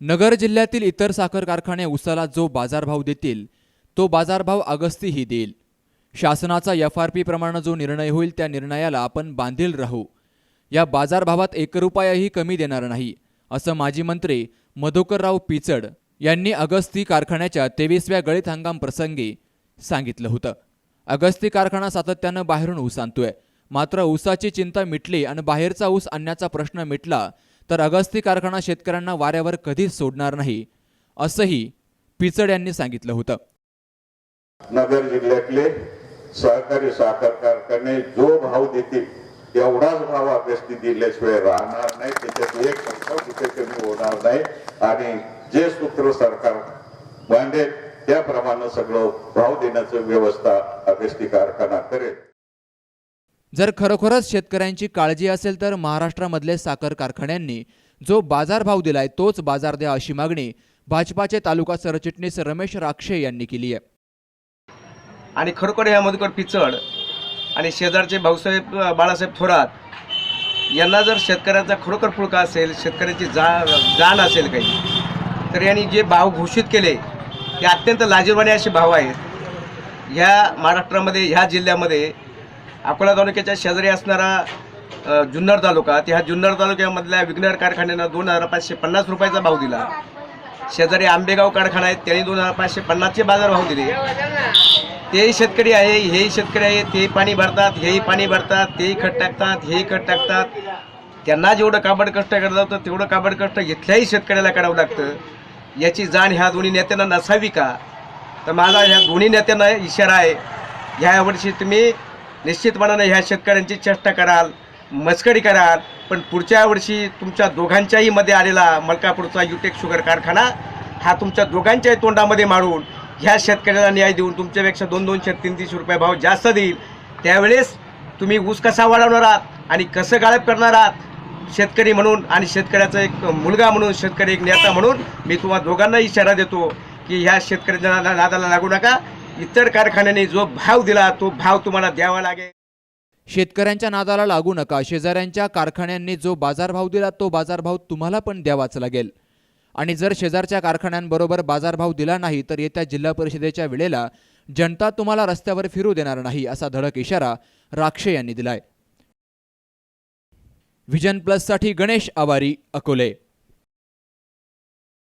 नगर जिल्ह्यातील इतर साखर कारखाने उसाला जो बाजारभाव देतील तो बाजारभाव अगस्तीही देईल. शासनाचा एफ आर पी प्रमाणे जो निर्णय होईल त्या निर्णयाला आपण बांधील राहू. या बाजारभावात एक रुपयाही कमी देणार नाही असं माजी मंत्री मधुकरराव पिचड यांनी अगस्ती कारखान्याच्या तेवीसव्या गळीत हंगाम प्रसंगी सांगितलं होतं. अगस्ती कारखाना सातत्यानं बाहेरून ऊस आणतोय. मात्र ऊसाची चिंता मिटली आणि बाहेरचा ऊस आणण्याचा प्रश्न मिटला तर अगस्ती कारखाना शेतकऱ्यांना वाऱ्यावर कधीच सोडणार नाही असंही पिचड यांनी सांगितलं होतं. नगर जिल्ह्यातले सहकारी साखर कारखाने जो भाव देतील एवढाच भाव अगस्ती दिल्याशिवाय राहणार नाही. त्याच्यात एक पैसा कुठे कमी होणार नाही. आणि जे सूत्र सरकार बांधेल त्याप्रमाणे सगळं भाव देण्याचं व्यवस्था अगस्ती कारखाना करेल. जर खरोखरच शेतकऱ्यांची काळजी असेल तर महाराष्ट्रामधले साखर कारखान्यांनी जो बाजारभाव दिलाय तोच बाजार द्या अशी मागणी भाजपाचे तालुका सरचिटणीस रमेश राक्षे यांनी केली आहे. आणि खरोखर ह्या मधुकर पिचड आणि शेजारचे भाऊसाहेब बाळासाहेब थोरात यांना जर शेतकऱ्याचा खरोखर फुळका असेल शेतकऱ्याची जा जाण असेल काही तर यांनी जे भाव घोषित केले ते अत्यंत लाजीरवाणे असे भाव आहेत. ह्या महाराष्ट्रामध्ये ह्या जिल्ह्यामध्ये अकोला तालुक्याच्या शेजारी असणारा जुन्नर तालुका. त्या जुन्नर तालुक्यामधल्या विघ्नर कारखान्यानं दोन हजार पाचशे पन्नास रुपयाचा भाव दिला. शेजारी आंबेगाव कारखाना आहे त्यांनी दोन हजार पाचशे पन्नासचे बाजारभाव दिले. तेही शेतकरी आहे हेही शेतकरी आहे तेही पाणी भरतात हेही पाणी भरतात तेही खत टाकतात हेही खत टाकतात. त्यांना जेवढं काबड कष्ट करता जातं तेवढं काबड कष्ट इथल्याही शेतकऱ्याला करावं लागतं. याची जाण ह्या दोन्ही नेत्यांना नसावी का? तर माझा ह्या दोन्ही नेत्यांना इशारा आहे ह्या वर्षी तुम्ही निश्चितपणानं ह्या शेतकऱ्यांची चेष्टा कराल मस्करी कराल पण पुढच्या वर्षी तुमच्या दोघांच्याही मध्ये आलेला मलकापूरचा युटेक शुगर कारखाना हा तुमच्या दोघांच्याही तोंडामध्ये मारून ह्या शेतकऱ्याला न्याय देऊन तुमच्यापेक्षा दोन दोनशे तीन तीनशे रुपये भाव जास्त देईल. त्यावेळेस तुम्ही ऊस कसा वाढवणार आहात आणि कसं गाळप करणार आहात? शेतकरी म्हणून आणि शेतकऱ्याचा एक मुलगा म्हणून शेतकरी एक नेता म्हणून मी तुम्हाला दोघांना इशारा देतो की ह्या शेतकऱ्यांच्या नादाला लागू नका. इतर कारखान्याने जो भाव दिला तो भाव तुम्हाला द्यावा लागेल. शेतकऱ्यांच्या नादाला लागू नका. शेजाऱ्यांच्या कारखान्यांनी जो बाजारभाव दिला तो बाजारभाव तुम्हाला पण द्यावाच लागेल. आणि जर शेजारच्या कारखान्यांबरोबर बाजारभाव दिला नाही तर येत्या जिल्हा परिषदेच्या वेळेला जनता तुम्हाला रस्त्यावर फिरू देणार नाही असा धडक इशारा राक्षे यांनी दिलाय. व्हिजन प्लससाठी गणेश आवारी अकोले.